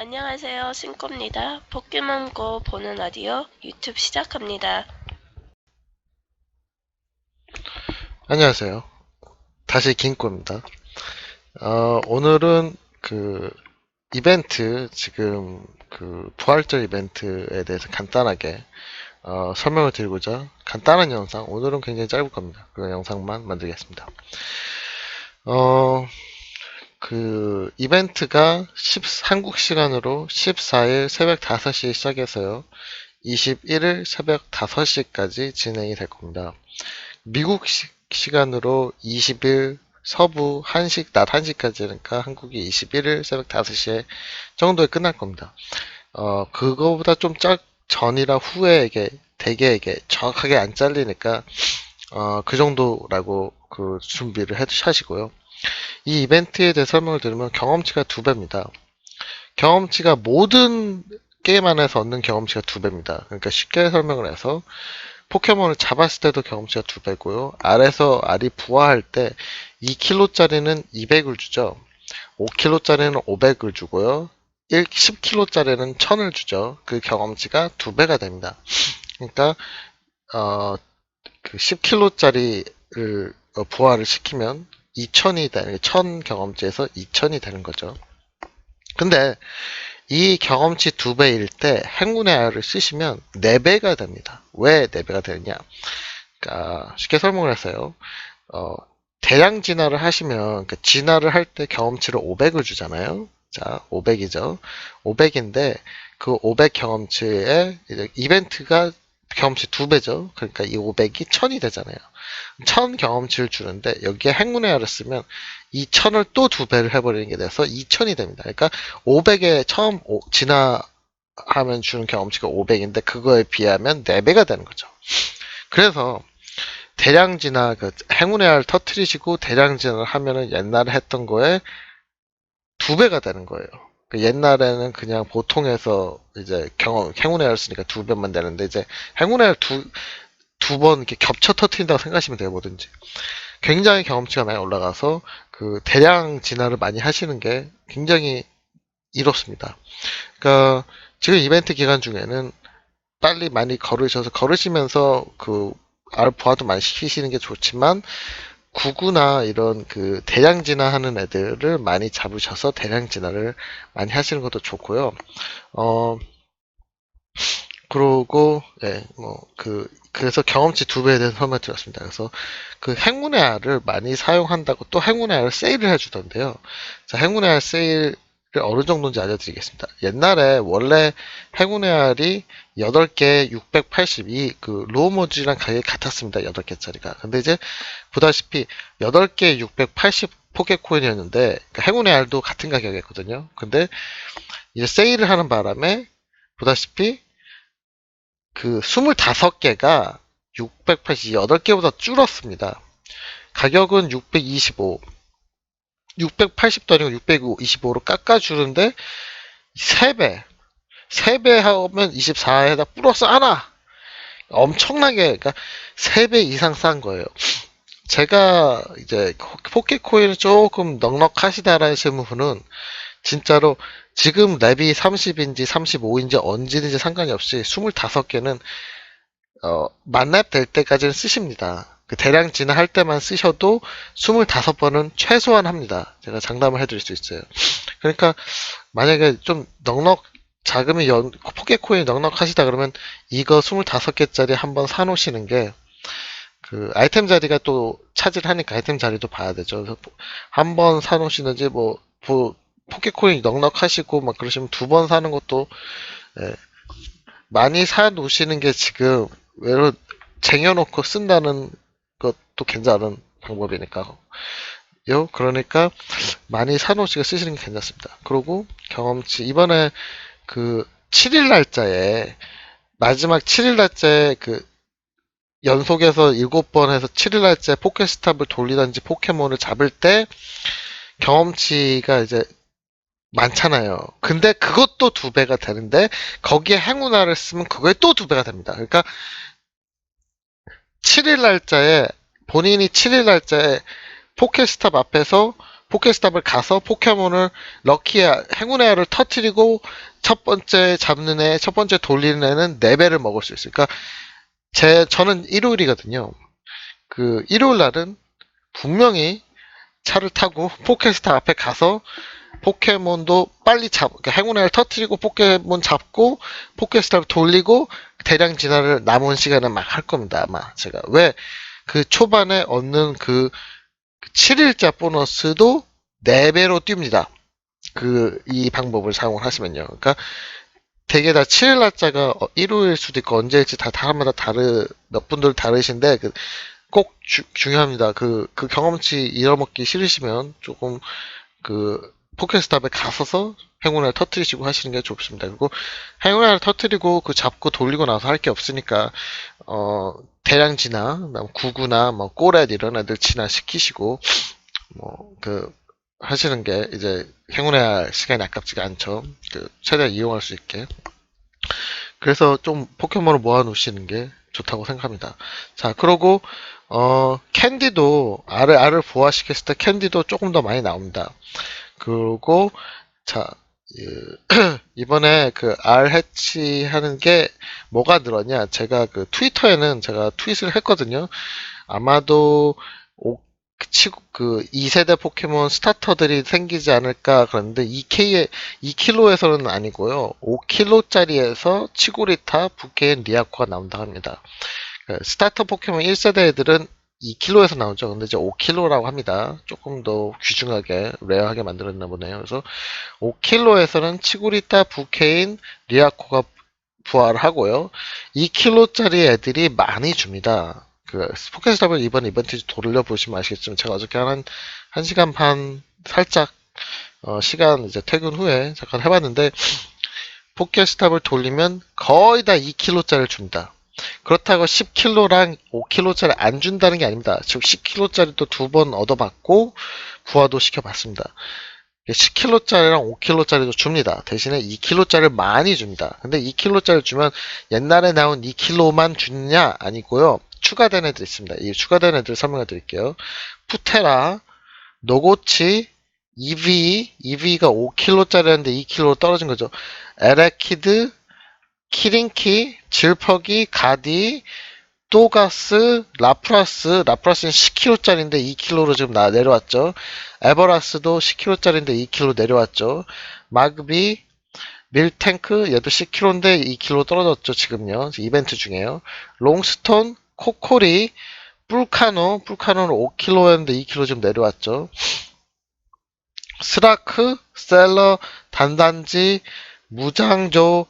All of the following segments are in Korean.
안녕하세요, 신꼬입니다. 포켓몬고 보는 라디오 유튜브 시작합니다. 안녕하세요. 다시 긴꼬입니다. 어, 오늘은 그 이벤트 지금 그 부활절 이벤트에 대해서 간단하게 어, 설명을 드리고자 간단한 영상 오늘은 굉장히 짧을 겁니다. 그 영상만 만들겠습니다. 어, 그 이벤트가 10 한국 시간으로 14일 새벽 5시에 시작해서요. 21일 새벽 5시까지 진행이 될 겁니다. 미국 시, 시간으로 20일 서부 1시, 낮 1시까지니까 한국이 21일 새벽 5시에 정도에 끝날 겁니다. 어, 그거보다 좀 짝, 전이라 후에에게, 대개에게 정확하게 안 잘리니까, 어, 그 정도라고 그 준비를 해 하시고요. 이 이벤트에 대해 설명을 드리면 경험치가 두 배입니다. 경험치가 모든 게임 안에서 얻는 경험치가 두 배입니다. 그러니까 쉽게 설명을 해서 포켓몬을 잡았을 때도 경험치가 두 배고요. 알에서 알이 부화할 때 2kg짜리는 200을 주죠. 5kg짜리는 500을 주고요. 1, 10kg짜리는 1000을 주죠. 그 경험치가 두 배가 됩니다. 그러니까 어, 그 10kg짜리를 부화를 시키면 2000이 되는 1000 경험치에서 2000이 되는 거죠. 근데 이 경험치 두 배일 때 행운의 알을 쓰시면 4배가 됩니다. 왜 4배가 되느냐? 그러니까 쉽게 설명을 했어요. 어, 대량 진화를 하시면 그러니까 진화를 할 때 경험치를 500을 주잖아요. 자, 500이죠. 500인데 그 500 경험치에 이벤트가 경험치 두 배죠. 그러니까 이 500이 1000이 되잖아요. 1000 경험치를 주는데 여기에 행운의 알을 쓰면 이 1000을 또 두 배를 해버리는 게 돼서 2000이 됩니다. 그러니까 500에 처음 오- 진화하면 주는 경험치가 500인데 그거에 비하면 4배가 되는 거죠. 그래서 대량 진화, 그 행운의 알 터트리시고 대량 진화를 하면은 옛날에 했던 거에 두 배가 되는 거예요. 그 옛날에는 그냥 보통에서 이제 경험, 행운의 알 쓰니까 두 배만 되는데 이제 행운의 알 두, 두 번 이렇게 겹쳐 터트린다고 생각하시면 돼요, 뭐든지. 굉장히 경험치가 많이 올라가서 그 대량 진화를 많이 하시는 게 굉장히 이롭습니다. 그러니까 지금 이벤트 기간 중에는 빨리 많이 걸으셔서 걸으시면서 그 알부화도 많이 시키시는 게 좋지만 구구나 이런 그 대량 진화하는 애들을 많이 잡으셔서 대량 진화를 많이 하시는 것도 좋고요. 어 그러고 예뭐그 그래서 경험치 두 배에 대해서 설명 드렸습니다. 그래서 그 행운의 알을 많이 사용한다고 또 행운의 알을 세일을 해주던데요. 자, 행운의 알 세일을 어느 정도인지 알려드리겠습니다. 옛날에 원래 행운의 알이 8개 682, 그, 로모즈랑 가격이 같았습니다. 8개짜리가. 근데 이제, 보다시피, 8개 680 포켓 코인이었는데, 그 행운의 알도 같은 가격이었거든요. 근데, 이제 세일을 하는 바람에, 보다시피, 그, 25개가 688개보다 줄었습니다. 가격은 625, 680도 아니고 625로 깎아주는데 3배, 3배 하면 24에다 플러스 하나 엄청나게 그러니까 3배 이상 싼 거예요. 제가 이제 포켓코인을 조금 넉넉하시다라는 분은 진짜로 지금 랩이 30인지 35인지 언제든지 상관이 없이 25개는 어, 만렙 될 때까지는 쓰십니다. 그 대량 진화할 때만 쓰셔도 25번은 최소한 합니다. 제가 장담을 해드릴 수 있어요. 그러니까 만약에 좀 넉넉 자금이 연, 포켓코인이 넉넉하시다 그러면 이거 25개짜리 한번 사놓으시는 게 그 아이템 자리가 또 차지하니까 아이템 자리도 봐야 되죠. 한번 사놓으시는지 뭐, 뭐 포켓코인이 넉넉하시고 막 그러시면 두 번 사는 것도 예, 많이 사 놓으시는 게 지금 외로 쟁여놓고 쓴다는 것도 괜찮은 방법이니까. 요, 그러니까 많이 사놓으시고 쓰시는 게 괜찮습니다. 그리고 경험치, 이번에 그 7일 날짜에, 마지막 7일 날짜에 그 연속해서 7번 해서 7일 날짜에 포켓스탑을 돌리든지 포켓몬을 잡을 때 경험치가 이제 많잖아요. 근데 그것도 두 배가 되는데 거기에 행운화를 쓰면 그거에 또 두 배가 됩니다. 그러니까 7일 날짜에 본인이 7일 날짜에 포켓스탑 앞에서 포켓스탑을 가서 포켓몬을 럭키야 행운의 알을 터트리고 첫 번째 잡는 애, 첫 번째 돌리는 애는 4배를 먹을 수 있어요. 그러니까 제 저는 일요일이거든요. 그 일요일 날은 분명히 차를 타고 포켓스탑 앞에 가서 포켓몬도 빨리 잡, 그러니까 행운의 알을 터트리고 포켓몬 잡고 포켓스탑 돌리고 대량 진화를 남은 시간에 막 할 겁니다. 아마 제가 왜 그 초반에 얻는 그 7일자 보너스도 4배로 뜁니다. 그, 이 방법을 사용을 하시면요. 그러니까 되게 다 7일 날짜가 어, 일요일 수도 있고 언제일지 다 사람마다 다르, 몇 분들 다르신데 그, 꼭 주- 중요합니다. 그, 그 경험치 잃어먹기 싫으시면 조금 그 포켓스탑에 가서서 행운을 터트리시고 하시는 게 좋습니다. 그리고 행운을 터트리고 그 잡고 돌리고 나서 할 게 없으니까 어 대량 진화, 구구나 뭐 꼬렛 이런 애들 진화 시키시고 뭐 그 하시는 게 이제 행운의 알 시간이 아깝지가 않죠. 그 최대한 이용할 수 있게. 그래서 좀 포켓몬을 모아 놓으시는 게 좋다고 생각합니다. 자, 그러고 어 캔디도 알을 알을 부화시켰을 때 캔디도 조금 더 많이 나옵니다. 그리고 자 이- 이번에 그알 해치 하는 게 뭐가 늘었냐? 제가 그 트위터에는 제가 트윗을 했거든요. 아마도 오, 그 치고 그 2세대 포켓몬 스타터들이 생기지 않을까 그랬는데 2K에 2kg에서는 아니고요. 5kg짜리에서 치고리타, 부케인, 리아코가 나온다 합니다. 그 스타터 포켓몬 1세대 애들은 2kg에서 나오죠. 근데 이제 5kg라고 합니다. 조금 더 귀중하게, 레어하게 만들었나 보네요. 그래서 5kg에서는 치구리타, 부케인, 리아코가 부활을 하고요. 2kg짜리 애들이 많이 줍니다. 그 포켓스탑을 이번 이벤트 돌려보시면 아시겠지만 제가 어저께 한 1시간 반 살짝 어, 시간 이제 퇴근 후에 잠깐 해봤는데 포켓스탑을 돌리면 거의 다 2kg짜리를 줍니다. 그렇다고 10kg랑 5kg짜리 안 준다는 게 아닙니다. 즉 10kg짜리도 두 번 얻어봤고 부화도 시켜봤습니다. 10kg짜리랑 5kg짜리도 줍니다. 대신에 2kg짜리를 많이 줍니다. 근데 2kg짜리 주면 옛날에 나온 2kg만 주느냐? 아니고요. 추가된 애들 있습니다. 이 추가된 애들 설명해 드릴게요. 푸테라, 노고치, EV, EV가 5kg짜리였는데 2kg로 떨어진 거죠. 에레키드, 키링키, 질퍽이, 가디, 또가스, 라프라스, 라프라스는 10kg짜리인데 2kg로 지금 나 내려왔죠. 에버라스도 10kg짜리인데 2kg 내려왔죠. 마그비, 밀탱크, 얘도 10kg인데 2kg 떨어졌죠, 지금요. 이벤트 중에요. 롱스톤, 코코리, 뿔카노, 뿔카노는 5kg였는데 2kg 좀 내려왔죠. 스라크, 셀러, 단단지, 무장조,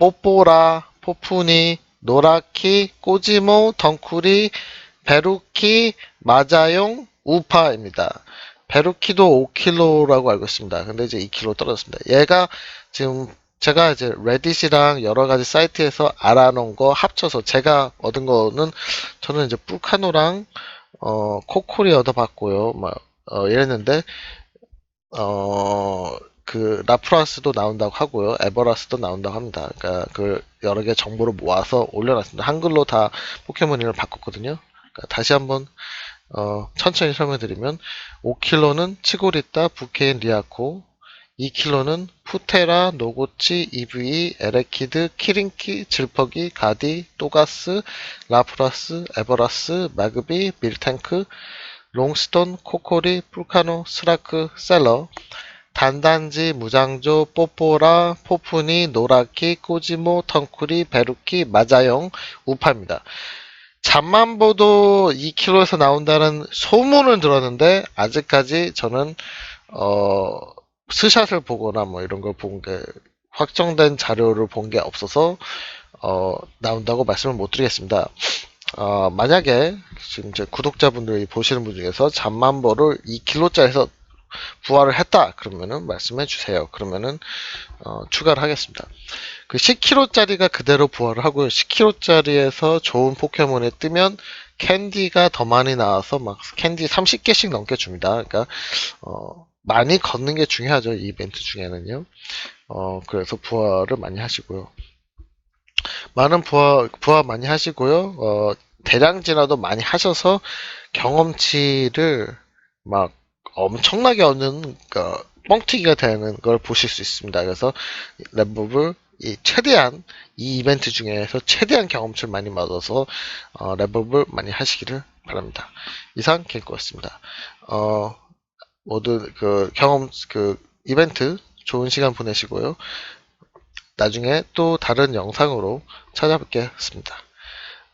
뽀뽀라, 포푸니, 노라키, 꼬지모, 덩쿠리, 베루키, 마자용, 우파입니다. 베루키도 5kg라고 알고 있습니다. 근데 이제 2kg 떨어졌습니다. 얘가 지금 제가 이제 레딧이랑 여러 가지 사이트에서 알아놓은 거 합쳐서 제가 얻은 거는 저는 이제 뿔카노랑 어 코코리 얻어봤고요. 막 어, 이랬는데 어 그 라프라스도 나온다고 하고요. 에버라스도 나온다고 합니다. 그러니까 그 여러 개 정보를 모아서 올려놨습니다. 한글로 다 포켓몬 이름을 바꿨거든요. 그러니까 다시 한번 어, 천천히 설명드리면 5kg는 치고리타, 부케인, 리아코 2kg는 푸테라, 노고치, EVE, 에레키드, 키링키, 질퍽이, 가디, 또가스, 라프라스, 에버라스, 마그비, 밀탱크, 롱스톤, 코코리, 풀카노, 스라크, 셀러 단단지, 무장조, 뽀뽀라, 포푸니, 노라키, 꼬지모, 텅쿠리, 베루키, 마자용, 우파입니다. 잠만보도 2kg에서 나온다는 소문을 들었는데 아직까지 저는 어 스샷을 보거나 뭐 이런 걸 본 게 확정된 자료를 본 게 없어서 어 나온다고 말씀을 못 드리겠습니다. 어 만약에 지금 제 구독자분들이 보시는 분 중에서 잠만보를 2kg짜리에서 부활을 했다 그러면은 말씀해 주세요. 그러면은 어, 추가를 하겠습니다. 그 10kg짜리가 그대로 부활을 하고요. 10kg짜리에서 좋은 포켓몬이 뜨면 캔디가 더 많이 나와서 막 캔디 30개씩 넘게 줍니다. 그러니까 어, 많이 걷는 게 중요하죠. 이 이벤트 중에는요. 어, 그래서 부활을 많이 하시고요. 많은 부활, 부활 많이 하시고요. 어, 대량 진화도 많이 하셔서 경험치를 막 엄청나게 얻는 그 뻥튀기가 되는 걸 보실 수 있습니다. 그래서 랩업을 이 최대한 이 이벤트 중에서 최대한 경험치를 많이 얻어서 어, 랩업을 많이 하시기를 바랍니다. 이상 갱코였습니다. 어, 모두 그 경험 그 이벤트 좋은 시간 보내시고요. 나중에 또 다른 영상으로 찾아뵙겠습니다.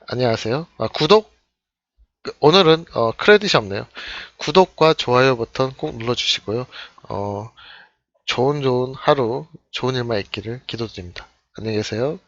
안녕하세요. 아, 구독 그, 오늘은 어, 크레딧이 없네요. 구독과 좋아요 버튼 꼭 눌러주시고요. 어, 좋은 좋은 하루, 좋은 일만 있기를 기도드립니다. 안녕히 계세요.